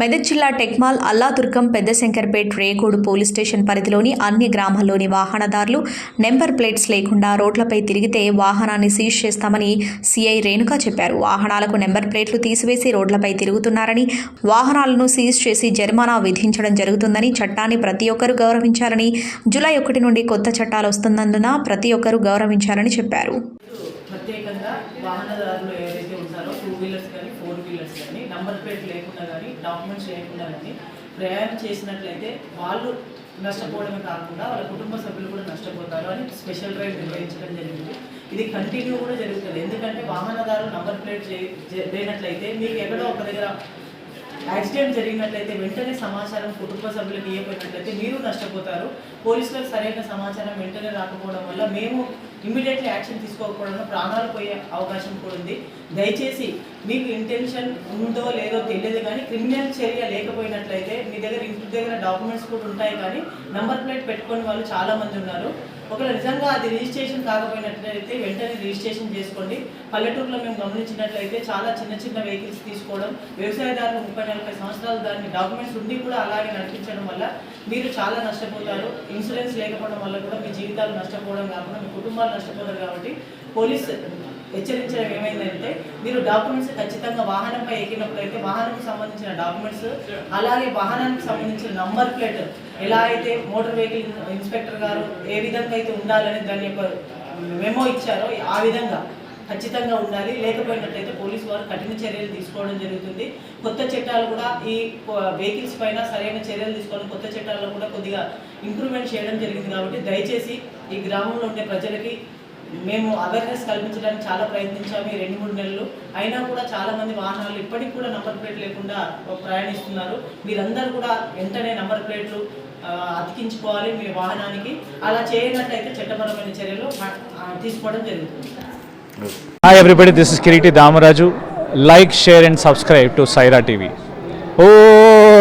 మెదక్ జిల్లా Tekmal Alladurgam Peddashankarpet Regode police station పరిధిలోని అన్ని గ్రామాల్లోని వాహనదారులు నెంబర్ ప్లేట్స్ లేకుండా రోడ్లపై తిరిగితే వాహనాన్ని సీజ్ చేస్తామని సీఐ రేణుక చెప్పారు. వాహనాలకు నెంబర్ ప్లేట్లు తీసివేసి రోడ్లపై తిరుగుతున్నారని వాహనాలను సీజ్ చేసి జరిమానా విధించడం జరుగుతుందని చట్టాన్ని ప్రతి ఒక్కరూ గౌరవించాలని జూలై ఒకటి నుండి కొత్త చట్టాలు వస్తున్నందున ప్రతి ఒక్కరూ గౌరవించాలని చెప్పారు. ప్రత్యేకంగా వాహనదారులు ఏదైతే ఉంటారో టూ వీలర్స్ కానీ ఫోర్ వీలర్స్ కానీ నంబర్ ప్లేట్ లేకుండా కానీ డాక్యుమెంట్స్ లేకుండా కానీ ప్రయాణం చేసినట్లయితే వాళ్ళు నష్టపోవడమే కాకుండా వాళ్ళ కుటుంబ సభ్యులు కూడా నష్టపోతారు అని స్పెషల్ రైడ్ నిర్వహించడం జరిగింది. ఇది కంటిన్యూ కూడా జరుగుతుంది. ఎందుకంటే వాహనదారులు నంబర్ ప్లేట్ లేనట్లయితే మీకు ఎక్కడో ఒక దగ్గర యాక్సిడెంట్ జరిగినట్లయితే వెంటనే సమాచారం కుటుంబ సభ్యులకు ఇవ్వకపోయినట్లయితే మీరు నష్టపోతారు. పోలీసులకు సరైన సమాచారం వెంటనే రాకపోవడం వల్ల మేము ఇమ్మీడియట్లీ యాక్షన్ తీసుకోకపోవడం ప్రాణాలు పోయే అవకాశం కూడా ఉంది. దయచేసి మీకు ఇంటెన్షన్ ఉందో లేదో తెలియదు కానీ క్రిమినల్ చర్య లేకపోయినట్లయితే మీ దగ్గర ఇంటి దగ్గర డాక్యుమెంట్స్ కూడా ఉంటాయి కానీ నంబర్ ప్లేట్ పెట్టుకుని వాళ్ళు చాలామంది ఉన్నారు. ఒకవేళ నిజంగా అది రిజిస్ట్రేషన్ కాకపోయినట్లయితే వెంటనే రిజిస్ట్రేషన్ చేసుకోండి. పల్లెటూరులో మేము గమనించినట్లయితే చాలా చిన్న చిన్న వెహికల్స్ తీసుకోవడం వ్యవసాయదారులు ముప్పై నలభై సంవత్సరాలు దాన్ని డాక్యుమెంట్స్ ఉండి కూడా అలాగే నడిపించడం వల్ల మీరు చాలా నష్టపోతారు. ఇన్సూరెన్స్ లేకపోవడం వల్ల కూడా మీ జీవితాలు నష్టపోవడం కాకుండా మీ కుటుంబాలు నష్టపోతారు కాబట్టి పోలీస్ హెచ్చరించడం ఏమైందంటే మీరు డాక్యుమెంట్స్ ఖచ్చితంగా వాహనంపై ఎక్కినప్పుడు అయితే వాహనానికి సంబంధించిన డాక్యుమెంట్స్ అలాగే వాహనానికి సంబంధించిన నంబర్ ప్లేట్ ఎలా అయితే మోటార్ వెహికల్ ఇన్స్పెక్టర్ గారు ఏ విధంగా అయితే ఉండాలని దాని యొక్క మెమో ఇచ్చారో ఆ విధంగా ఖచ్చితంగా ఉండాలి. లేకపోయినట్లయితే పోలీసు వారు కఠిన చర్యలు తీసుకోవడం జరుగుతుంది. కొత్త చట్టాలు కూడా ఈ వెహికల్స్ పైన సరైన చర్యలు తీసుకోవడం కొత్త చట్టాల్లో కూడా కొద్దిగా ఇంప్రూవ్మెంట్ చేయడం జరిగింది కాబట్టి దయచేసి ఈ గ్రామంలో ఉండే ప్రజలకి మేము అవేర్నెస్ కల్పించడానికి చాలా ప్రయత్నించాము ఈ రెండు మూడు నెలలు. అయినా కూడా చాలా మంది వాహనాలు ఇప్పటికి కూడా నంబర్ ప్లేట్ లేకుండా ప్రయాణిస్తున్నారు. మీరందరూ కూడా వెంటనే నంబర్ ప్లేట్లు అతికించుకోవాలి మీ వాహనానికి. అలా చేయనట్లయితే చట్టపరమైన చర్యలు తీసుకోవడం జరుగుతుంది. Hi everybody, this is Kiriti Damaraju. Like, share and subscribe to Sye Raa TV. Oh,